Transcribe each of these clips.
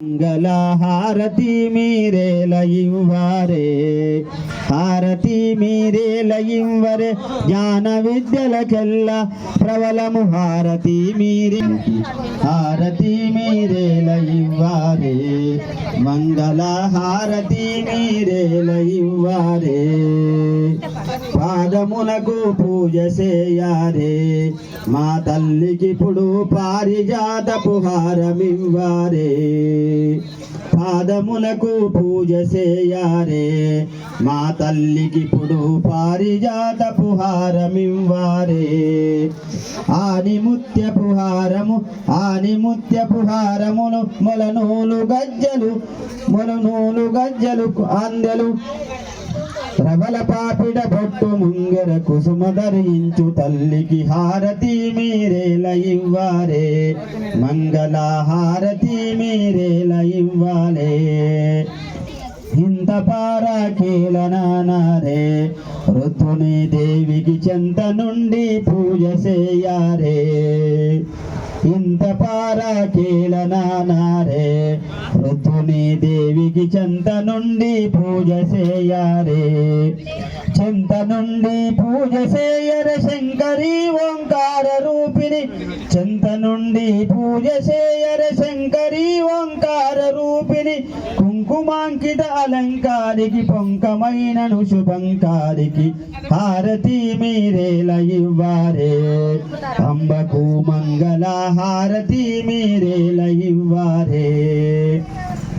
మంగళహారతి మీరే మీరేలయింవారే హారతి మీరే మీరేలయింవరే జ్ఞాన విద్యలకెల్లా ప్రబలము హారతి మీరి. హారతి మీరే మీరేలయింవారే మంగళహారతి మీరే మీరేలయింవారే పాదమునకు పూజ చేయారే మా తల్లికి ఇప్పుడు పారిజాతపు హారమివ్వారే పాదమునకు పూజ చేయారే మా తల్లికి ఇప్పుడు పారిజాతపు హారమివ్వారే ఆని ముత్యపు హారము ఆని ముత్యపు హారములు మొలనూలు గజ్జలు మొలనూలు గజ్జలు అందెలు ప్రబల పాపిడ బొట్టు ముంగర కుసుమ ధరించు తల్లికి హారతి మీరేల ఇవ్వారే మంగళ హారతి మీరేల ఇవ్వాలే. ఇంత పారాకీలనారే ఋతుని దేవికి చెంత నుండి పూజ చేయారే. ఇంత నానారే ఋతుని దేవికి చెంత నుండి పూజ చేయారే. చెంత నుండి పూజ చేయర శంకరి ఓంకార రూపిణి. చెంత నుండి పూజ చేయర శంకరి ఓంకార రూపిణి. కుంకుమాంకిత అలంకారికి పొంకమైనను శుభంకారికి హారతి మీరేల ఇవ్వారే. అంబకు మంగళహారతి హారతి మీరేల ఇవ్వారే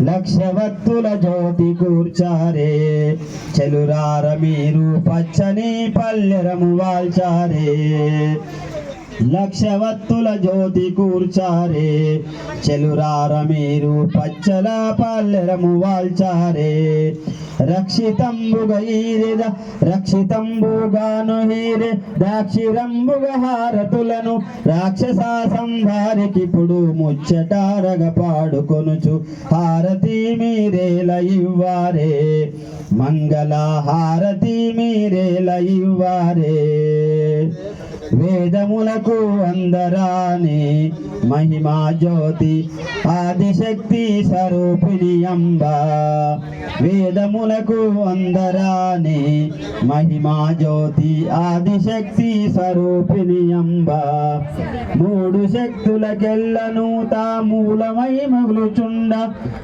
లక్షవత్తుల జ్యోతి కూర్చారే. చెలురార మీరు పచ్చని పల్లెరము వాల్చారే. లక్షవత్తుల జ్యోతి కూర్చారే. చెలురార మీరు పచ్చల పల్లెరము వాల్చారే. రక్షితంబుగ ఈరిద రక్షితంబుగాను హీరే దాక్షిరంబుగ హారతులను రాక్షస సంహారికిప్పుడు ముచ్చటారగ పాడుకొనుచు హారతి మీరేల ఇవ్వారే మంగళ హారతి మీరేల ఇవ్వారే వేదములకు అందరానే మహిమా జ్యోతి ఆదిశక్తి స్వరూపిణి అంబ. వేదములకు అందరానే మహిమా జ్యోతి ఆదిశక్తి స్వరూపిణి అంబ. మూడు శక్తులకెల్లను తా మూలమై మగులుచుండ.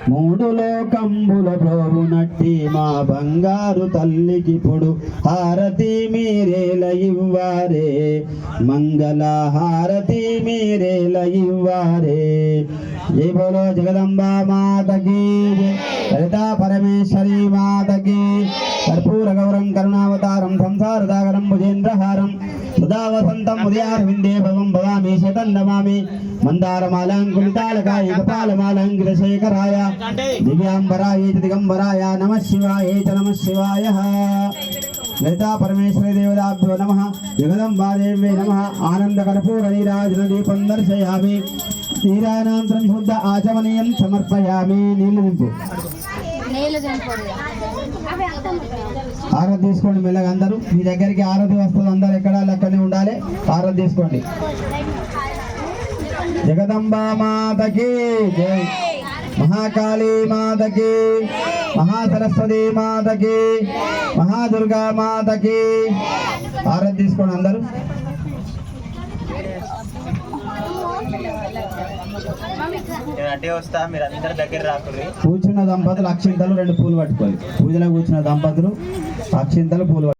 మూడు లోకంబుల ప్రోగునట్టి మా బంగారు తల్లికి పొడు. హారతి మీరేల ఇవ్వారే. మంగళహారతి హారతి మీరేల జై బోలో జగదంబా మాతకి. లలితా పరమేశ్వరి మాతకి. కర్పూర గౌరం కరుణావతారం సంసారదాగరం భుజేంద్రహారం సదా వసంతం ఉదయారవిందే భవం భవామి శతం నమామి మందారమాలాంకులితాలకాయ కపాలమాలాంకిత శేఖరాయ దివ్యాంబరాయ దిగంబరాయ నమ శివాయ నమ శివాయ లలితా పరమేశ్వరి దేవతాభ్యో నమ జగదంబాదేవ్యే నమ ఆనంద కర్పూర నీరాజన దీపం దర్శయామి నీరానంతరం శుద్ధ ఆచమనీయం సమర్పయామి నింపు నీళ్ళు దింపడు ఆరతి తీసుకోండి మెల్లగా అందరూ. మీ దగ్గరికి ఆరతి వస్తుంది అందరు ఎక్కడ అక్కడనే ఉండాలి. ఆరతి తీసుకోండి. జగదంబా మాతకి జై. మహాకాళీ మాతకి మహాసరస్వతి మాతకి మహాదుర్గా మాతకి. ఆరతి తీసుకోండి అందరూ. కూర్చున్న దంపతులు అక్షింతలు రెండు పూలు పట్టుకోవాలి. పూజలో కూర్చున్న దంపతులు అక్షింతలు పూలు